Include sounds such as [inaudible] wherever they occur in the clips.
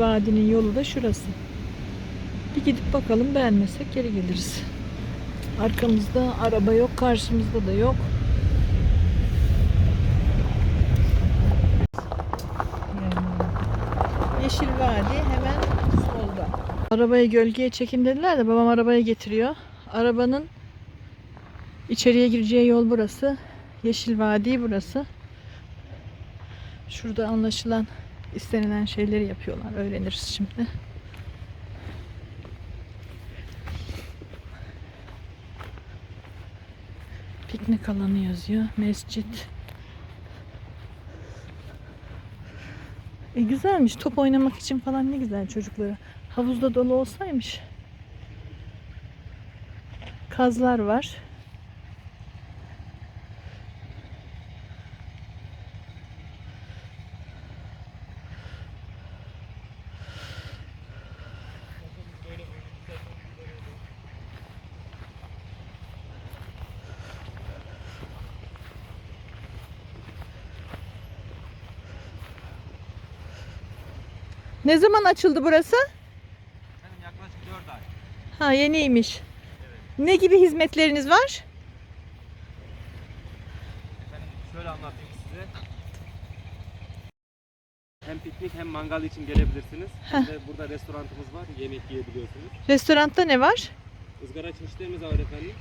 Vadi'nin yolu da şurası. Bir gidip bakalım beğenmezsek geri geliriz. Arkamızda araba yok, karşımızda da yok. Yeşil Vadi hemen solda. Arabayı gölgeye çekin dediler de babam arabayı getiriyor. Arabanın içeriye gireceği yol burası. Yeşil Vadi burası. Şurada anlaşılan istenilen şeyleri yapıyorlar. Öğreniriz şimdi. Piknik alanı yazıyor. Mescit. E güzelmiş. Top oynamak için falan ne güzel çocuklara. Havuzda dolu olsaymış. Kazlar var. Ne zaman açıldı burası? Efendim yaklaşık 4 ay. Ha yeniymiş. Ne gibi hizmetleriniz var? Efendim şöyle anlatayım size. Hem piknik hem mangal için gelebilirsiniz. Hem de burada restoranımız var. Yemek yiyebiliyorsunuz. Restoranda ne var? Izgara çeşitlerimiz var efendim.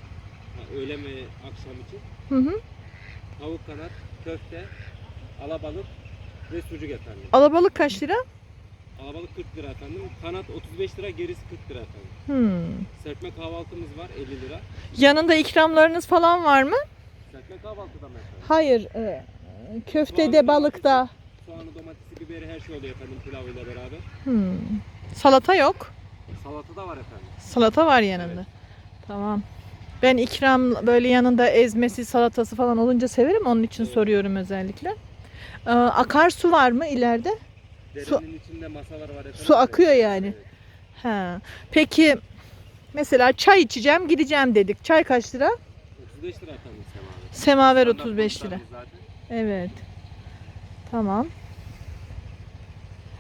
Ha, öğlen ve akşam için. Hı hı. Tavuk kanat, köfte, alabalık ve sucuk efendim. Alabalık kaç lira? Alabalık 40 lira efendim. Kanat 35 lira, gerisi 40 lira efendim. Hmm. Serpme kahvaltımız var 50 lira. Yanında ikramlarınız falan var mı? Serpme kahvaltıda mı efendim? Hayır. e, köftede, balıkta. Soğanı, domatesi, biberi her şey oluyor efendim pilavıyla beraber. Hmm. Salata yok. Salata da var efendim. Salata var yanında. Evet. Tamam. Ben ikram böyle yanında ezmesi, salatası falan olunca severim. Onun için Evet. soruyorum özellikle. Ee, akarsu var mı ileride? Su- içinde masalar var efendim. Su akıyor yani. Evet. Ha. Peki mesela çay içeceğim, gideceğim dedik. Çay kaç lira? 35 lira efendim semaver. Semaver Standart 35 lira. Evet. Tamam.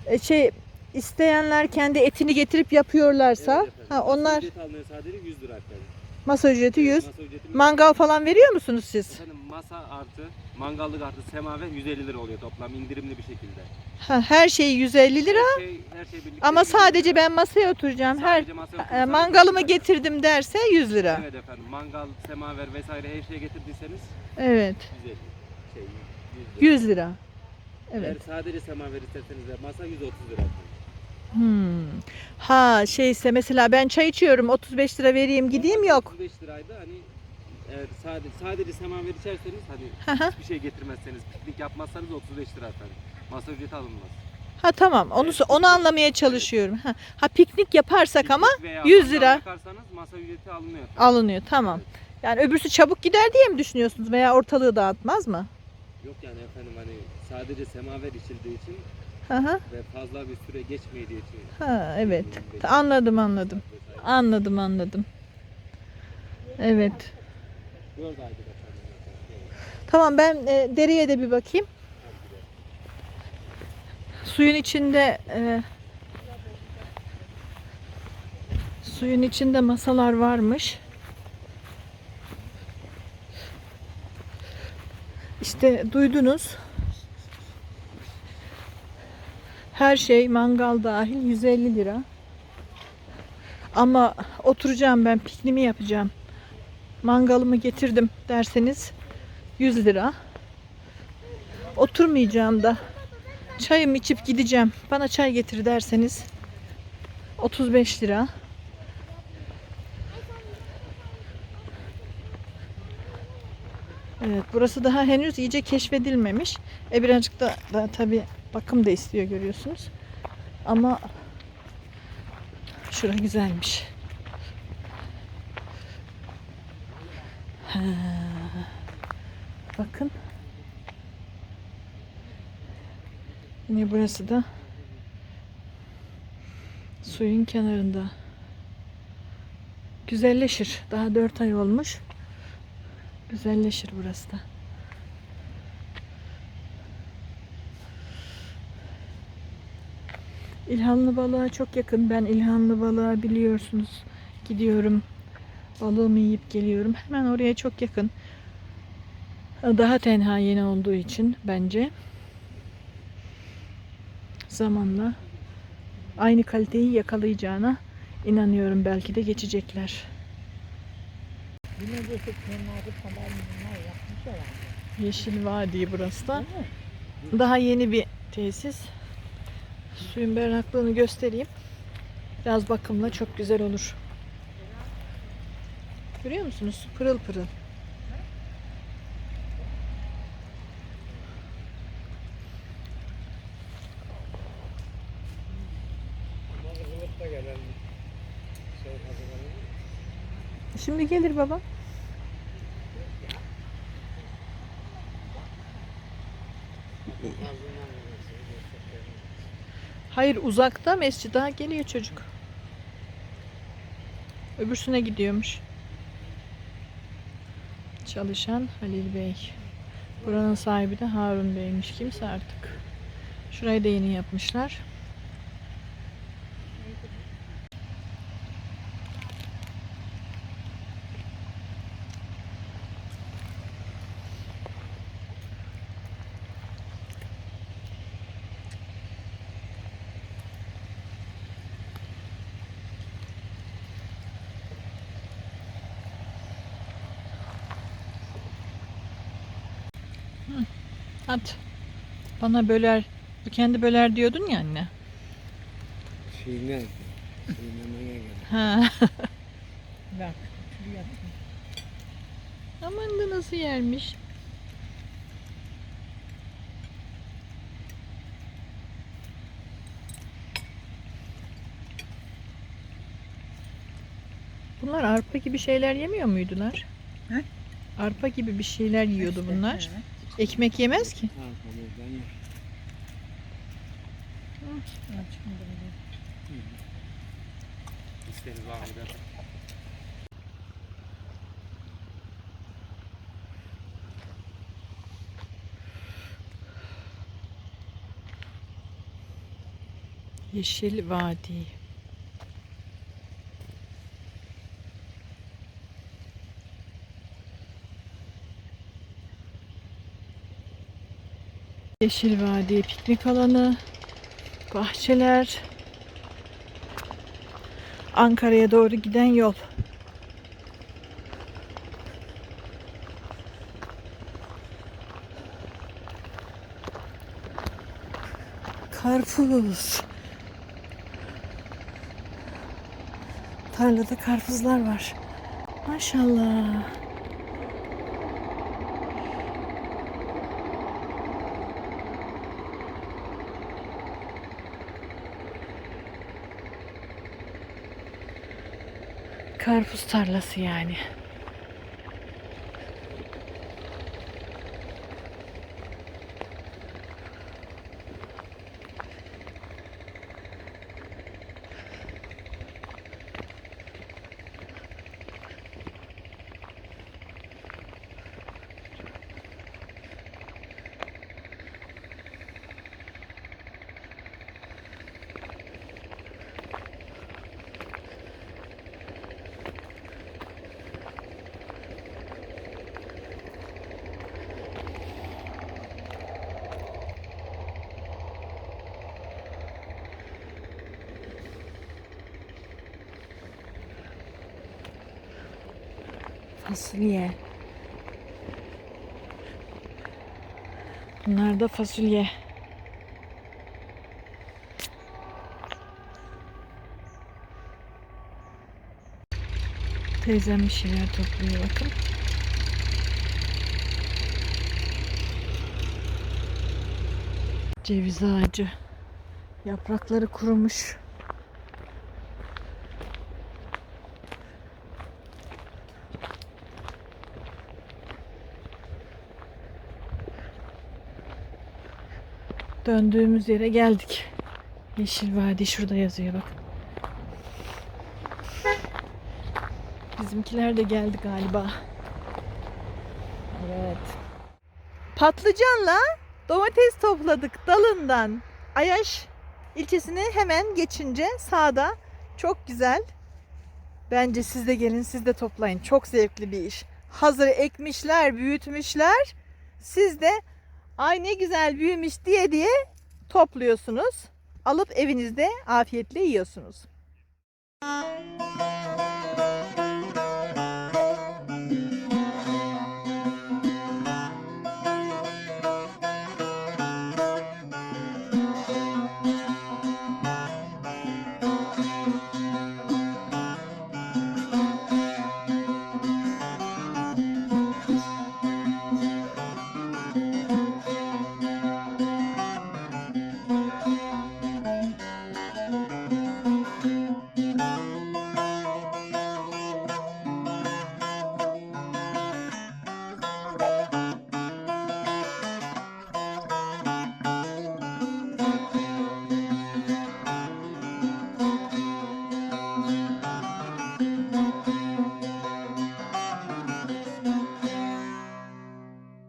E şey isteyenler kendi etini getirip yapıyorlarsa Evet efendim. ha onlar ücreti alınıyor sadece 100 lira efendim. Masa ücreti 100. Masa ücretimiz- Mangal falan veriyor musunuz siz? Efendim masa artı, mangallık artı semaver 150 lira oluyor toplam indirimli bir şekilde. Ha, her şey 150 lira Her şey, her şey birlikte. ama 100 lira. sadece ben masaya oturacağım. Her Sadece masaya e, oturursanız mangalımı 100 lira. getirdim derse 100 lira. Evet efendim mangal, semaver vesaire her şeyi getirdiyseniz Evet. 150. Şey 100 lira. 100 lira. Evet. Eğer sadece semaver isterseniz de masa 130 lira efendim. Hmm. Ha şeyse mesela ben çay içiyorum 35 lira vereyim gideyim yok. 35 liraydı hani eğer sadece, sadece semaver içerseniz hani hiçbir şey getirmezseniz piknik yapmazsanız 35 lira efendim. Masa ücreti alınmaz. Ha tamam onu onu anlamaya çalışıyorum. Ha, ha piknik yaparsak ama Piknik veya 100 mangal lira. yakarsanız masa ücreti alınıyor alınıyor tamam. Yani öbürsü çabuk gider diye mi düşünüyorsunuz veya ortalığı dağıtmaz mı? Yok yani efendim hani sadece semaver içildiği için Hı. ve fazla bir süre geçmediği için. Ha evet. Anladım anladım. Anladım anladım. Evet. Dört aydır efendim. Evet. Tamam ben e, dereye de bir bakayım. Suyun içinde e, suyun içinde masalar varmış. İşte duydunuz. Her şey mangal dahil 150 lira. Ama oturacağım ben pikniğimi yapacağım. Mangalımı getirdim derseniz 100 lira. Oturmayacağım da çayımı içip gideceğim. Bana çay getir derseniz 35 lira. Evet burası daha henüz iyice keşfedilmemiş. E birazcık da, da tabi bakım da istiyor görüyorsunuz. Ama şura güzelmiş. Ha. Bakın. Yine burası da suyun kenarında. Güzelleşir. Daha 4 ay olmuş. Güzelleşir burası da. İlhanlı balığa çok yakın. Ben İlhanlı balığa biliyorsunuz gidiyorum. Balığımı yiyip geliyorum. Hemen oraya çok yakın. Daha tenha yeni olduğu için bence zamanla aynı kaliteyi yakalayacağına inanıyorum. Belki de geçecekler. Yeşil Vadi burası da. Daha yeni bir tesis. Suyun berraklığını göstereyim. Biraz bakımla çok güzel olur. Görüyor musunuz? Pırıl pırıl. Şey. Şimdi gelir baba. Hayır uzakta mescid daha geliyor çocuk. Öbürsüne gidiyormuş. Çalışan Halil Bey. Buranın sahibi de Harun Bey'miş. Kimse artık. Şurayı da yeni yapmışlar. At. Bana böler. Bu kendi böler diyordun ya anne. Şeyine, çiğnemeye gelen. Ha. [laughs] Bak şuraya Aman da nasıl yermiş. Bunlar arpa gibi şeyler yemiyor muydular? He? Arpa gibi bir şeyler yiyordu İşte, bunlar. evet. Ekmek yemez ki. Ha, hamurdan yer. İsteriz ahide. Yeşil Vadi. Yeşil Vadi piknik alanı, bahçeler, Ankara'ya doğru giden yol. Karpuz. Tarlada karpuzlar var. Maşallah. Karpuz tarlası yani. Fasulye. Bunlar da fasulye. Teyzem bir şeyler topluyor bakın. Ceviz ağacı. Yaprakları kurumuş. Döndüğümüz yere geldik. Yeşil Vadi şurada yazıyor bak. Bizimkiler de geldi galiba. Evet. Patlıcanla domates topladık dalından. Ayaş ilçesini hemen geçince sağda çok güzel. Bence siz de gelin siz de toplayın. Çok zevkli bir iş. Hazır ekmişler, büyütmüşler. Siz de ay ne güzel büyümüş diye diye topluyorsunuz. Alıp evinizde afiyetle yiyorsunuz.